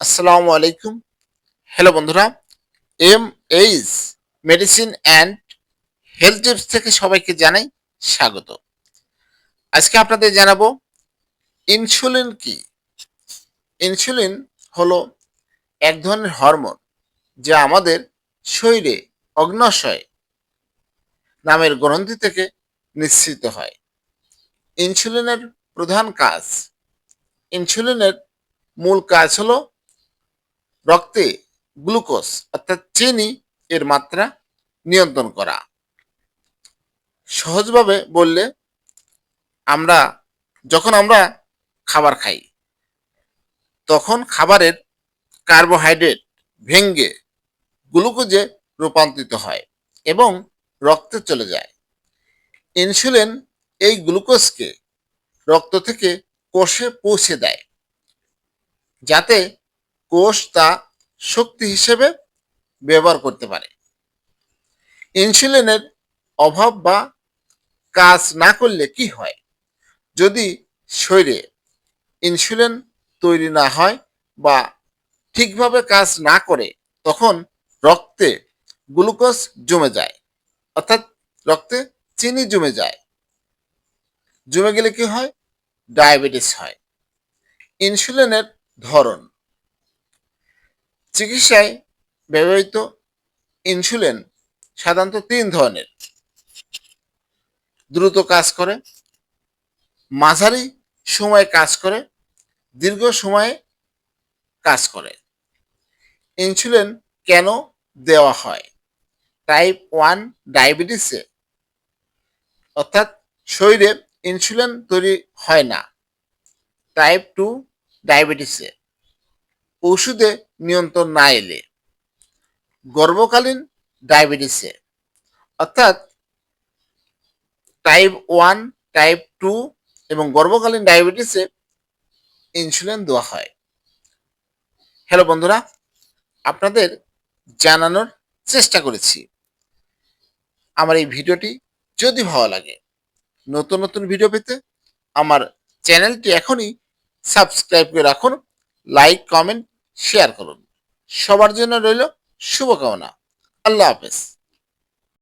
আসসালামু আলাইকুম। হ্যালো বন্ধুরা M H medicine and health tips থেকে সবাইকে জানাই স্বাগত। আজকে আপনাদের জানাব ইনসুলিন কি? ইনসুলিন হলো এক ধরনের হরমোন যা আমাদের শরীরে অগ্নাশয় নামের গ্রন্থি থেকে নিঃসৃত হয়। ইনসুলিনের প্রধান কাজ ইনসুলিনের মূল কাজ হলো রক্তে গ্লুকোজ অর্থাৎ চিনি এর মাত্রা নিয়ন্ত্রণ করা। সহজভাবে বললে আমরা, যখন আমরা খাবার খাই, তখন খাবারের কার্বোহাইড্রেট ভেঙ্গে গ্লুকোজে রূপান্তরিত হয় এবং রক্তে চলে যায়। ইনসুলিন এই গ্লুকোজকে রক্ত থেকে কোষে পৌঁছে দেয়, যাতে কোষ তা শক্তি হিসেবে ব্যবহার করতে পারে। ইনসুলিনের অভাব বা কাজ না করলে কি হয়? যদি শরীরে ইনসুলিন তৈরি না হয় বা ঠিকভাবে কাজ না করে, তখন রক্তে গ্লুকোজ জমে যায়, অর্থাৎ রক্তে চিনি জমে যায়। জমে গেলে কি হয়? ডায়াবেটিস হয়। ইনসুলিনের ধরন চিকিৎসায় ব্যবহৃত ইনসুলিন সাধারণত তিন ধরনের। দ্রুত কাজ করে, মাঝারি সময়ে কাজ করে, দীর্ঘ সময়ে কাজ করে। ইনসুলিন কেন দেওয়া হয়? টাইপ ওয়ান ডায়াবেটিসে অর্থাৎ শরীরে ইনসুলিন তৈরি হয় না। টাইপ টু ডায়াবেটিসে ওষুধে নিয়ন্ত্রণ না এলে। গর্ভকালীন ডায়াবেটিসে। অর্থাৎ টাইপ ওয়ান টাইপ টু এবং গর্ভকালীন ডায়াবেটিসে ইনসুলিন দেওয়া হয়। হ্যালো বন্ধুরা, আপনাদের জানানোর চেষ্টা করেছি। আমার এই ভিডিওটি যদি ভালো লাগে, নতুন নতুন ভিডিও পেতে আমার চ্যানেলটি এখনই সাবস্ক্রাইব করে রাখুন। লাইক কমেন্ট শেয়ার করুন। সবার জন্য রইল শুভকামনা। আল্লাহ হাফেজ।